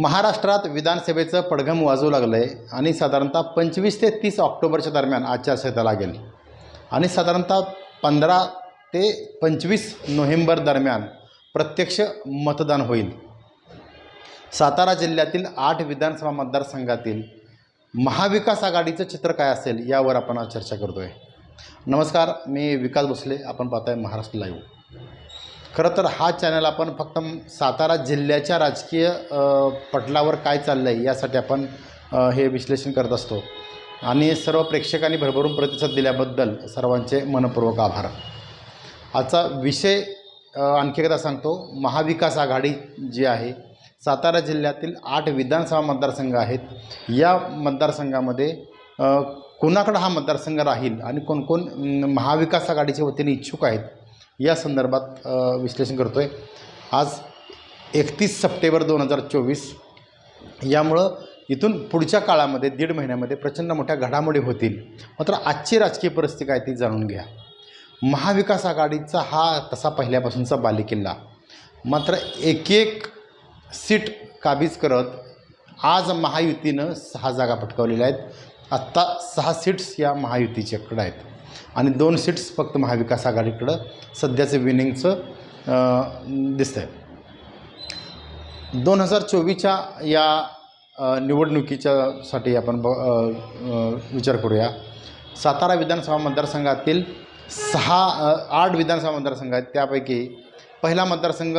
महाराष्ट्रात विधानसभेचं पडघम वाजू लागलं आहे आणि साधारणतः पंचवीस ते तीस ऑक्टोबरच्या दरम्यान आचारसंहिता लागेल. आणि साधारणतः पंधरा ते पंचवीस नोव्हेंबर दरम्यान प्रत्यक्ष मतदान होईल. सातारा जिल्ह्यातील आठ विधानसभा मतदारसंघातील महाविकास आघाडीचं चित्र काय असेल यावर आपण आज चर्चा करतो आहे नमस्कार मी विकास भोसले आपण पाहताय महाराष्ट्र लाईव्ह. खरं तर हा चॅनल आपण फक्त सातारा जिल्ह्याच्या राजकीय पटलावर काय चाललं आहे यासाठी आपण हे विश्लेषण करत असतो. आणि सर्व प्रेक्षकांनी भरभरून प्रतिसाद दिल्याबद्दल सर्वांचे मनपूर्वक आभार. आजचा विषय आणखी एकदा सांगतो. महाविकास आघाडी जी आहे सातारा जिल्ह्यातील आठ विधानसभा मतदारसंघ आहेत. या मतदारसंघामध्ये कुणाकडं कोणाकडं हा मतदारसंघ राहील आणि कोणकोण महाविकास आघाडीच्या वतीने इच्छुक आहेत? या संदर्भात विश्लेषण करतो आहे आज एकतीस सप्टेंबर दोन हजार चोवीस यामुळं इथून पुढच्या काळामध्ये दीड महिन्यामध्ये प्रचंड मोठ्या घडामोडी होतील. मात्र आजची राजकीय परिस्थिती काय ती जाणून घ्या. महाविकास आघाडीचा हा तसा पहिल्यापासूनचा बालेकिल्ला. मात्र एक एक सीट काबीज करत आज महायुतीनं सहा जागा पटकावलेल्या आहेत. आत्ता सहा सीट्स या महायुतीच्याकडे आहेत. आणि दोन सीट्स फक्त महाविकास आघाडीकडं सध्याचं विनिंगचं दिसतं आहे दोन हजार चोवीसच्या या निवडणुकीच्यासाठी आपण ब विचार करूया. सातारा विधानसभा मतदारसंघातील सहा आठ विधानसभा मतदारसंघ आहेत त्यापैकी पहिला मतदारसंघ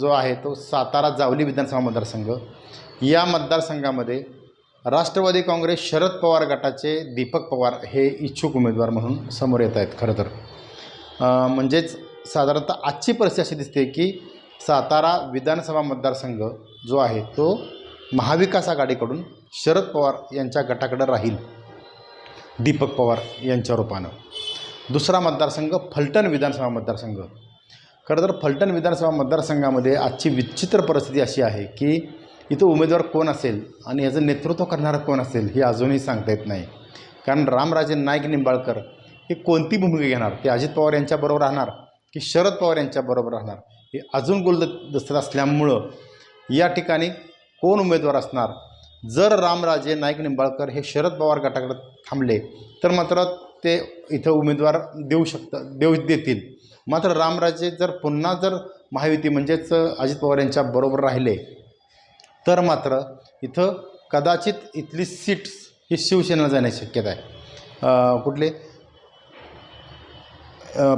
जो आहे तो सातारा जावली विधानसभा मतदारसंघ. या मतदारसंघामध्ये राष्ट्रवादी काँग्रेस शरद पवार गटाचे दीपक पवार हे इच्छुक उमेदवार म्हणून समोर येत आहेत खरं तर. म्हणजेच साधारणतः आजची परिस्थिती अशी दिसते की सातारा विधानसभा मतदारसंघ जो आहे तो महाविकास आघाडीकडून शरद पवार यांच्या गटाकडं राहील दीपक पवार यांच्या रूपानं. दुसरा मतदारसंघ फलटण विधानसभा मतदारसंघ. खरं तर फलटण विधानसभा मतदारसंघामध्ये आजची विचित्र परिस्थिती अशी आहे की इथं उमेदवार कोण असेल आणि याचं नेतृत्व करणारं कोण असेल हे अजूनही सांगता येत नाही. कारण रामराजे नाईक निंबाळकर हे कोणती भूमिका घेणार? ते अजित पवार यांच्याबरोबर राहणार की शरद पवार यांच्याबरोबर राहणार? हे अजून गुलदस्त दिसत असल्यामुळं या ठिकाणी कोण उमेदवार असणार? जर रामराजे नाईक निंबाळकर हे शरद पवार गटाकडे थांबले तर मात्र ते इथं उमेदवार देऊ शकतात देऊ देतील. मात्र रामराजे जर पुन्हा जर महायुती म्हणजेच अजित पवार यांच्याबरोबर राहिले तर मात्र इथं कदाचित इथली सीट्स ही शिवसेनेला जाण्याची शक्यता आहे. कुठले?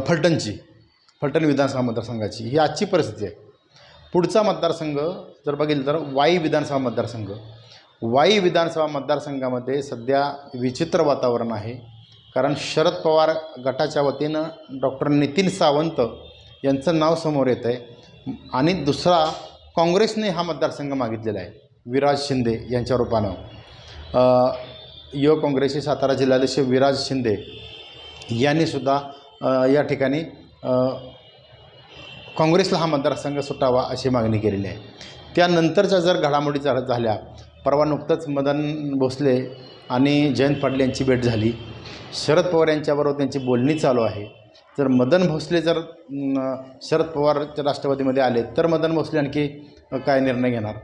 फलटणची फलटण विधानसभा मतदारसंघाची ही आजची परिस्थिती आहे. पुढचा मतदारसंघ जर बघितलं तर वाई विधानसभा मतदारसंघ. वाई विधानसभा मतदारसंघामध्ये सध्या विचित्र वातावरण आहे. कारण शरद पवार गटाच्या वतीनं डॉक्टर नितीन सावंत यांचं नाव समोर येतं आहे आणि दुसरा काँग्रेसने हा मतदारसंघ मागितलेला आहे. विराज शिंदे यांच्या रूपानं. युवक काँग्रेसचे सातारा जिल्हाध्यक्ष विराज शिंदे यांनीसुद्धा या ठिकाणी काँग्रेसला हा मतदारसंघ सुटावा अशी मागणी केलेली आहे. त्यानंतरच्या जर घडामोडी झाल्या परवा नुकतंच मदन भोसले आणि जयंत पाटील यांची भेट झाली. शरद पवार यांच्याबरोबर त्यांची बोलणी चालू आहे. जर मदन भोसले जर शरद पवार राष्ट्रवादीमध्ये आले तर मदन भोसले आणखी काय निर्णय घेणार?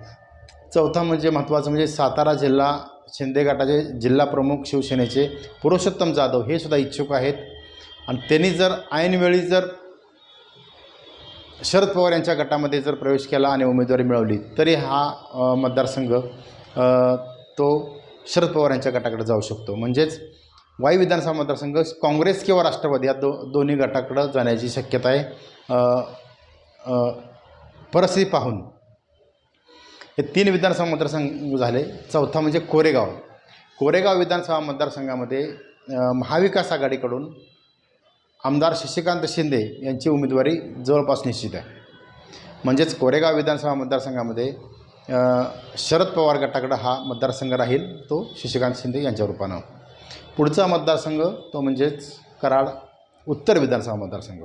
चौथा म्हणजे महत्त्वाचं म्हणजे सातारा जिल्हा शिंदे गटाचे जिल्हा प्रमुख शिवसेनेचे पुरुषोत्तम जाधव हे सुद्धा इच्छुक आहेत. आणि त्यांनी जर ऐनवेळी जर शरद पवार यांच्या गटामध्ये जर प्रवेश केला आणि उमेदवारी मिळवली तरी हा मतदारसंघ तो शरद पवार यांच्या गटाकडे जाऊ शकतो. म्हणजेच वाई विधानसभा मतदारसंघ काँग्रेस किंवा राष्ट्रवादी या दो दोन्ही गटाकडं जाण्याची शक्यता आहे. परिस्थिती पाहून. हे तीन विधानसभा मतदारसंघ झाले. चौथा म्हणजे कोरेगाव. कोरेगाव विधानसभा मतदारसंघामध्ये महाविकास आघाडीकडून आमदार शशिकांत शिंदे यांची उमेदवारी जवळपास निश्चित आहे. म्हणजेच कोरेगाव विधानसभा मतदारसंघामध्ये शरद पवार गटाकडं हा मतदारसंघ राहील तो शशिकांत शिंदे यांच्या रूपानं. पुढचा मतदारसंघ तो म्हणजेच कराड उत्तर विधानसभा मतदारसंघ.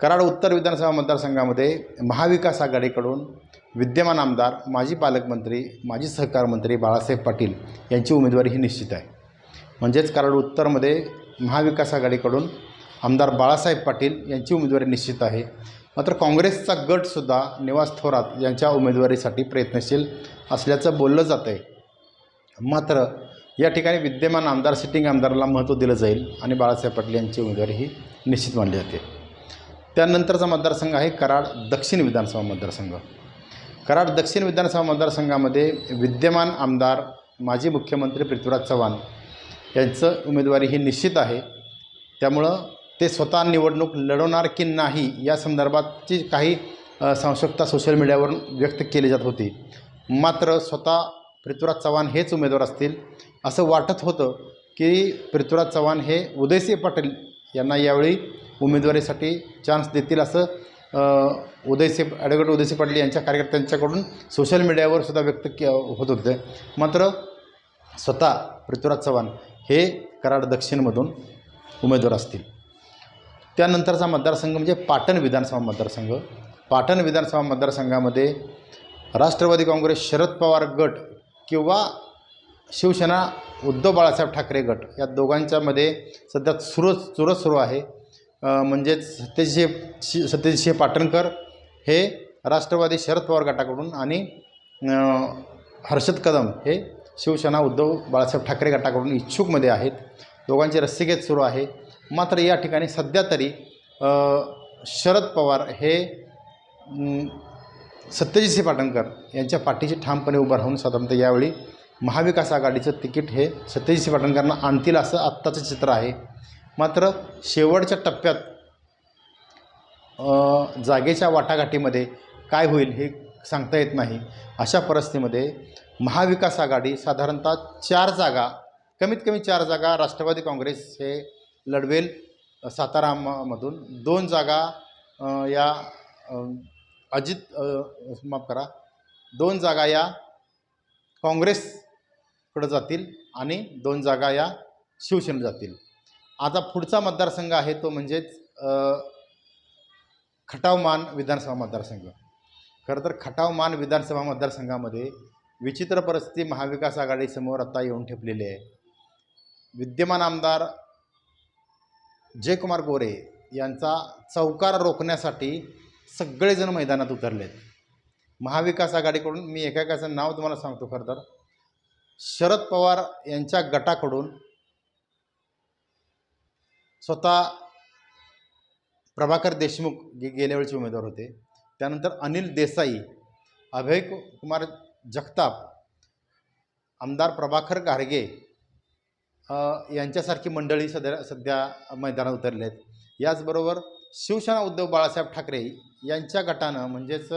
कराड उत्तर विधानसभा मतदारसंघामध्ये महाविकास आघाडीकडून विद्यमान आमदार माजी पालकमंत्री माजी सहकार मंत्री बाळासाहेब पाटील यांची उमेदवारी ही निश्चित आहे. म्हणजेच कराड उत्तरमध्ये महाविकास आघाडीकडून आमदार बाळासाहेब पाटील यांची उमेदवारी निश्चित आहे. मात्र काँग्रेसचा गटसुद्धा निवास थोरात यांच्या उमेदवारीसाठी प्रयत्नशील असल्याचं बोललं जातं आहे मात्र या ठिकाणी विद्यमान आमदार सिटिंग आमदाराला महत्त्व दिलं जाईल आणि बाळासाहेब पाटील यांची उमेदवारी ही निश्चित मानली जाते त्यानंतरचा मतदारसंघ आहे कराड दक्षिण विधानसभा मतदारसंघ. कराड दक्षिण विधानसभा मतदारसंघामध्ये विद्यमान आमदार माजी मुख्यमंत्री पृथ्वीराज चव्हाण यांचं उमेदवारी ही निश्चित आहे. त्यामुळं ते स्वतः निवडणूक लढवणार की नाही या संदर्भातची काही अ, सोशल मीडियावरून व्यक्त केली जात होती. मात्र स्वतः पृथ्वीराज चव्हाण हेच उमेदवार असतील असं वाटत होतं की पृथ्वीराज चव्हाण हे उदयसिंह पाटील यांना यावेळी उमेदवारीसाठी चान्स देतील असं उदयसिंह ॲडव्होकेट उदयसिंह पाटील यांच्या कार्यकर्त्यांच्याकडून सोशल मीडियावर सुद्धा व्यक्त के होत होते. मात्र स्वतः पृथ्वीराज चव्हाण हे कराड दक्षिणमधून उमेदवार असतील. त्यानंतरचा मतदारसंघ म्हणजे पाटण विधानसभा मतदारसंघ. पाटण विधानसभा मतदारसंघामध्ये राष्ट्रवादी काँग्रेस शरद पवार गट किंवा शिवसेना उद्धव बाळासाहेब ठाकरे गट या दोघांच्यामध्ये सध्या सुरज चुरत सुरू आहे. म्हणजेच सत्यजित शि पाटणकर हे राष्ट्रवादी शरद पवार गटाकडून आणि हर्षद कदम हे शिवसेना उद्धव बाळासाहेब ठाकरे गटाकडून इच्छुकमध्ये आहेत. दोघांची रस्सीखेच सुरू आहे. मात्र या ठिकाणी सध्या तरी शरद पवार हे अम, सत्यजितसिंह पाटणकर यांच्या पाठीशी ठामपणे उभं राहून साधारणतः यावेळी महाविकास आघाडीचं तिकीट हे सत्यजितसिंह पाटणकरांना आणतील असं आत्ताचं चित्र आहे. मात्र शेवटच्या टप्प्यात जागेच्या वाटाघाटीमध्ये काय होईल हे सांगता येत नाही. अशा परिस्थितीमध्ये महाविकास आघाडी साधारणतः चार जागा कमीत कमी चार जागा राष्ट्रवादी काँग्रेस हे लढवेल सातारामधून. दोन जागा या अजित माफ करा दोन जागा या काँग्रेस कडं जातील आणि दोन जागा या शिवसेनेत जातील. आता पुढचा मतदारसंघ आहे तो म्हणजेच खटावमान विधानसभा मतदारसंघ. खरं तर खटावमान विधानसभा मतदारसंघामध्ये विचित्र परिस्थिती महाविकास आघाडीसमोर आता येऊन ठेपलेली आहे. विद्यमान आमदार जयकुमार गोरे यांचा चौकार रोखण्यासाठी सगळेजण मैदानात उतरलेत. महाविकास आघाडीकडून मी एकाएकाचं नाव तुम्हाला सांगतो खरं तर. शरद पवार यांच्या गटाकडून स्वतः प्रभाकर देशमुख जे गेल्या वेळेचे उमेदवार होते. त्यानंतर अनिल देसाई अभय कुमार जगताप आमदार प्रभाकर गारगे यांच्यासारखी मंडळी सध्या सध्या मैदानात उतरले आहेत. याचबरोबर शिवसेना उद्धव बाळासाहेब ठाकरे यांच्या गटानं म्हणजेच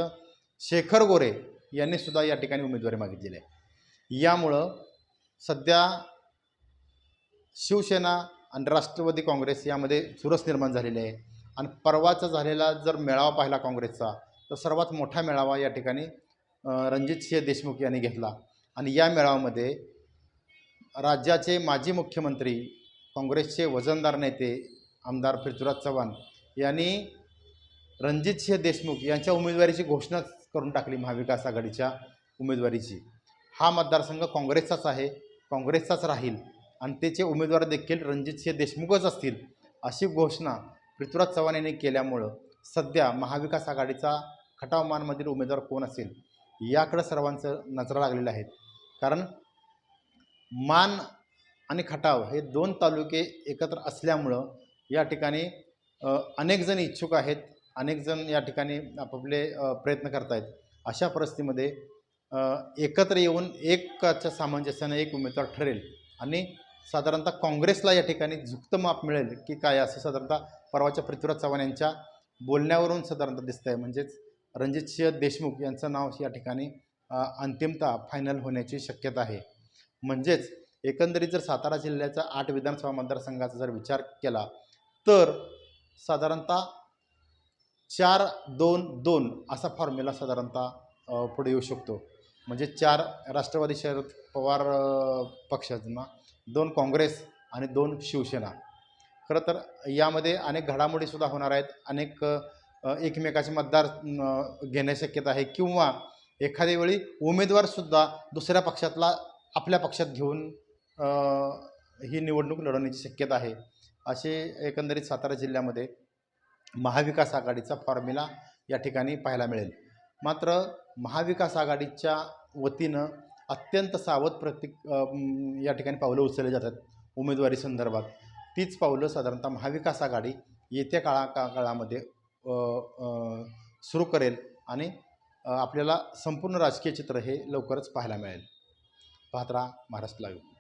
शेखर गोरे यांनी सुद्धा या ठिकाणी उमेदवारी मागितलेली आहे. यामुळं सध्या शिवसेना आणि राष्ट्रवादी काँग्रेस यामध्ये चुरस निर्माण झालेली आहे. आणि परवाचा झालेला जर मेळावा पाहिला काँग्रेसचा तर सर्वात मोठा मेळावा या ठिकाणी रणजित रणजितसिंह देशमुख यांनी घेतला. आणि या मेळाव्यामध्ये राज्याचे माजी मुख्यमंत्री काँग्रेसचे वजनदार नेते आमदार पृथ्वीराज चव्हाण यांनी रणजितसिंह देशमुख यांच्या उमेदवारीची घोषणा करून टाकली महाविकास आघाडीच्या उमेदवारीची. हा मतदारसंघ काँग्रेसचाच आहे काँग्रेसचाच राहील. आणि त्याचे उमेदवार देखील रणजितसिंह देशमुखच असतील अशी घोषणा पृथ्वीराज चव्हाण यांनी केल्यामुळं सध्या महाविकास आघाडीचा खटावमानमधील उमेदवार कोण असेल याकडं सर्वांचं नजरा लागलेलं आहेत कारण मान आणि खटाव हे दोन तालुके एकत्र असल्यामुळं या ठिकाणी अनेकजण इच्छुक आहेत अनेकजण या ठिकाणी आपापले प्रयत्न करत आहेत अशा परिस्थितीमध्ये एकत्र येऊन एकाच्या सामंजस्यानं एक उमेदवार ठरेल आणि साधारणतः काँग्रेसला या ठिकाणी झुकतं माप मिळेल की काय असं साधारणतः परवाच्या पृथ्वीराज चव्हाण यांच्या बोलण्यावरून साधारणतः दिसतं आहे म्हणजेच रणजितसिंह देशमुख यांचं नाव या ठिकाणी अंतिमता फायनल होण्याची शक्यता आहे. म्हणजेच एकंदरीत जर सातारा जिल्ह्याचा आठ विधानसभा मतदारसंघाचा जर विचार केला तर साधारणतः चार दोन दोन असा फॉर्म्युला साधारणतः पुढे येऊ शकतो. म्हणजे चार राष्ट्रवादी शरद पवार पक्षांना दोन काँग्रेस आणि दोन शिवसेना. खरं तर यामध्ये अनेक घडामोडीसुद्धा होणार आहेत. अनेक एकमेकाचे मतदार घेण्या घेण्याची शक्यता आहे किंवा एखाद्या वेळी उमेदवारसुद्धा दुसऱ्या पक्षातला आपल्या पक्षात घेऊन ही निवडणूक लढवण्याची शक्यता आहे. असे एकंदरीत सातारा जिल्ह्यामध्ये महाविकास आघाडीचा फॉर्म्युला या ठिकाणी पाहायला मिळेल. मात्र महाविकास आघाडीच्या वतीनं अत्यंत सावध प्रतिक या ठिकाणी पावलं उचलली जातात उमेदवारी संदर्भात. तीच पावलं साधारणतः महाविकास आघाडी येत्या काळा का काळामध्ये सुरू करेल आणि आपल्याला संपूर्ण राजकीय चित्र हे लवकरच पाहायला मिळेल. पाहत राहा महाराष्ट्र लाईव्ह